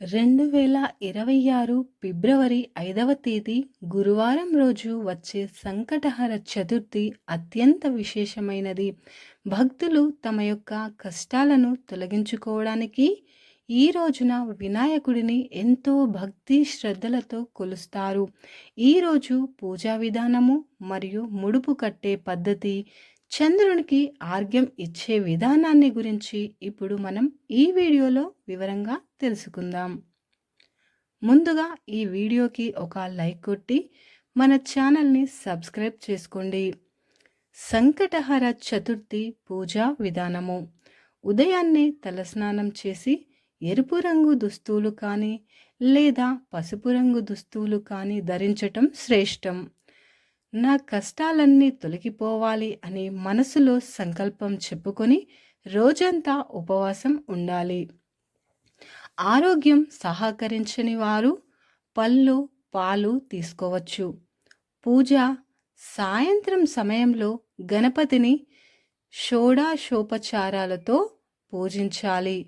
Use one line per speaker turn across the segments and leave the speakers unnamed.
రెండు వేల ఇరవై ఆరు ఫిబ్రవరి ఐదవ తేదీ గురువారం రోజు వచ్చే సంకటహర చతుర్థి అత్యంత విశేషమైనది. భక్తులు తమ యొక్క కష్టాలను తొలగించుకోవడానికి ఈ రోజున వినాయకుడిని ఎంతో భక్తి శ్రద్ధలతో కొలుస్తారు. ఈరోజు పూజా విధానము మరియు ముడుపు కట్టే పద్ధతి చంద్రునికి ఆర్గ్యం ఇచ్చే విధానాన్ని గురించి ఇప్పుడు మనం ఈ వీడియోలో వివరంగా తెలుసుకుందాం. ముందుగా ఈ వీడియోకి ఒక లైక్ కొట్టి మన ఛానల్ని సబ్స్క్రైబ్ చేసుకోండి. సంకటహర చతుర్థి పూజా విధానము. ఉదయాన్నే తలస్నానం చేసి ఎరుపు రంగు దుస్తులు కానీ లేదా పసుపు రంగు దుస్తులు కానీ ధరించటం శ్రేష్టం. నా కష్టాలన్నీ తొలగిపోవాలి అని మనసులో సంకల్పం చెప్పుకొని రోజంతా ఉపవాసం ఉండాలి. ఆరోగ్యం సహకరించని వారు పళ్ళు పాలు తీసుకోవచ్చు. పూజ సాయంత్రం సమయంలో గణపతిని షోడాశోపచారాలతో పూజించాలి.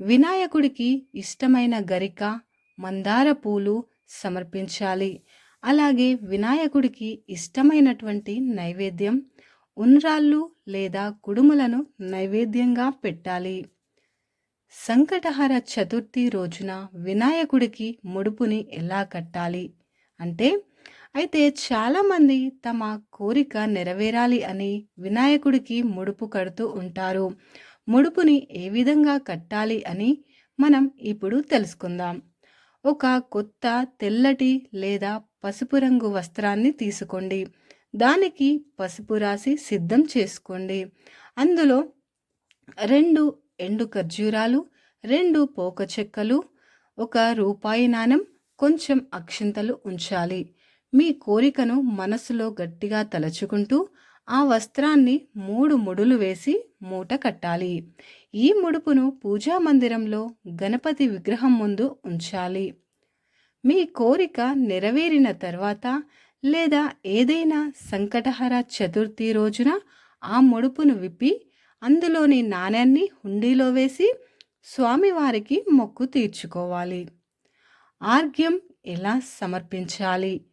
వినాయకుడికి ఇష్టమైన గరిక మందార పూలు సమర్పించాలి. అలాగే వినాయకుడికి ఇష్టమైనటువంటి నైవేద్యం ఉండ్రాళ్ళు లేదా కుడుములను నైవేద్యంగా పెట్టాలి. సంకటహర చతుర్థి రోజున వినాయకుడికి ముడుపుని ఎలా కట్టాలి? అంటే అయితే చాలామంది తమ కోరిక నెరవేరాలి అని వినాయకుడికి ముడుపు కడుతూ ఉంటారు. ముడుపుని ఏ విధంగా కట్టాలి అని మనం ఇప్పుడు తెలుసుకుందాం. ఒక కొత్త తెల్లటి లేదా పసుపు రంగు వస్త్రాన్ని తీసుకోండి. దానికి పసుపు రాసి సిద్ధం చేసుకోండి. అందులో రెండు ఎండు ఖర్జూరాలు రెండు పోక చెక్కలు ఒక రూపాయి నాణం కొంచెం అక్షింతలు ఉంచాలి. మీ కోరికను మనసులో గట్టిగా తలచుకుంటూ ఆ వస్త్రాన్ని మూడు ముడులు వేసి మూట కట్టాలి. ఈ ముడుపును పూజా మందిరంలో గణపతి విగ్రహం ముందు ఉంచాలి. మీ కోరిక నెరవేరిన తర్వాత లేదా ఏదైనా సంకటహర చతుర్థి రోజున ఆ ముడుపును విప్పి అందులోని నాణ్యాన్ని హుండీలో వేసి స్వామివారికి మొక్కు తీర్చుకోవాలి. ఆర్ఘ్యం ఎలా సమర్పించాలి?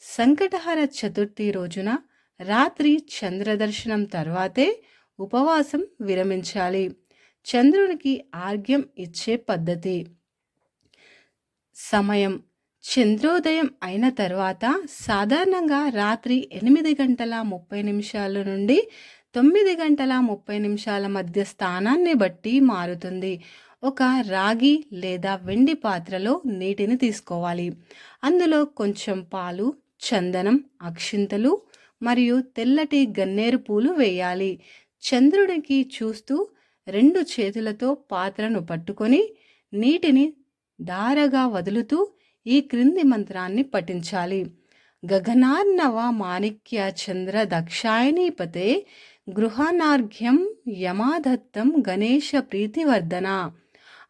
సంకటహర చతుర్థి రోజున రాత్రి చంద్రదర్శనం తర్వాతే ఉపవాసం విరమించాలి. చంద్రునికి ఆర్ఘ్యం ఇచ్చే పద్ధతి. సమయం. చంద్రోదయం అయిన తర్వాత సాధారణంగా రాత్రి ఎనిమిది గంటల ముప్పై నిమిషాల నుండి తొమ్మిది గంటల ముప్పై నిమిషాల మధ్య స్థానాన్ని బట్టి మారుతుంది. ఒక రాగి లేదా వెండి పాత్రలో నీటిని తీసుకోవాలి. అందులో కొంచెం పాలు చందనం అక్షింతలు మరియు తెల్లటి గన్నేరు పూలు వేయాలి. చంద్రుడికి చూస్తూ రెండు చేతులతో పాత్రను పట్టుకొని నీటిని ధారగా వదులుతూ ఈ క్రింది మంత్రాన్ని పఠించాలి. గగనార్ణవ మాణిక్య చంద్ర దక్షాయణీపతే గృహానార్ఘ్యం యమాదత్తం గణేష ప్రీతివర్ధన.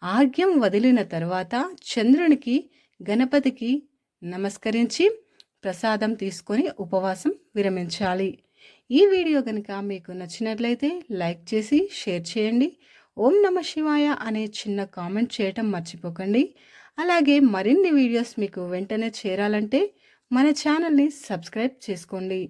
ఆర్ఘ్యం వదిలిన తర్వాత చంద్రునికి గణపతికి నమస్కరించి ప్రసాదం తీసుకొని ఉపవాసం విరమించాలి. ఈ వీడియో కనుక మీకు నచ్చినట్లయితే లైక్ చేసి షేర్ చేయండి. ఓం నమ శివాయ అనే చిన్న కామెంట్ చేయటం మర్చిపోకండి. అలాగే మరిన్ని వీడియోస్ మీకు వెంటనే చేరాలంటే మన ఛానల్ని సబ్స్క్రైబ్ చేసుకోండి.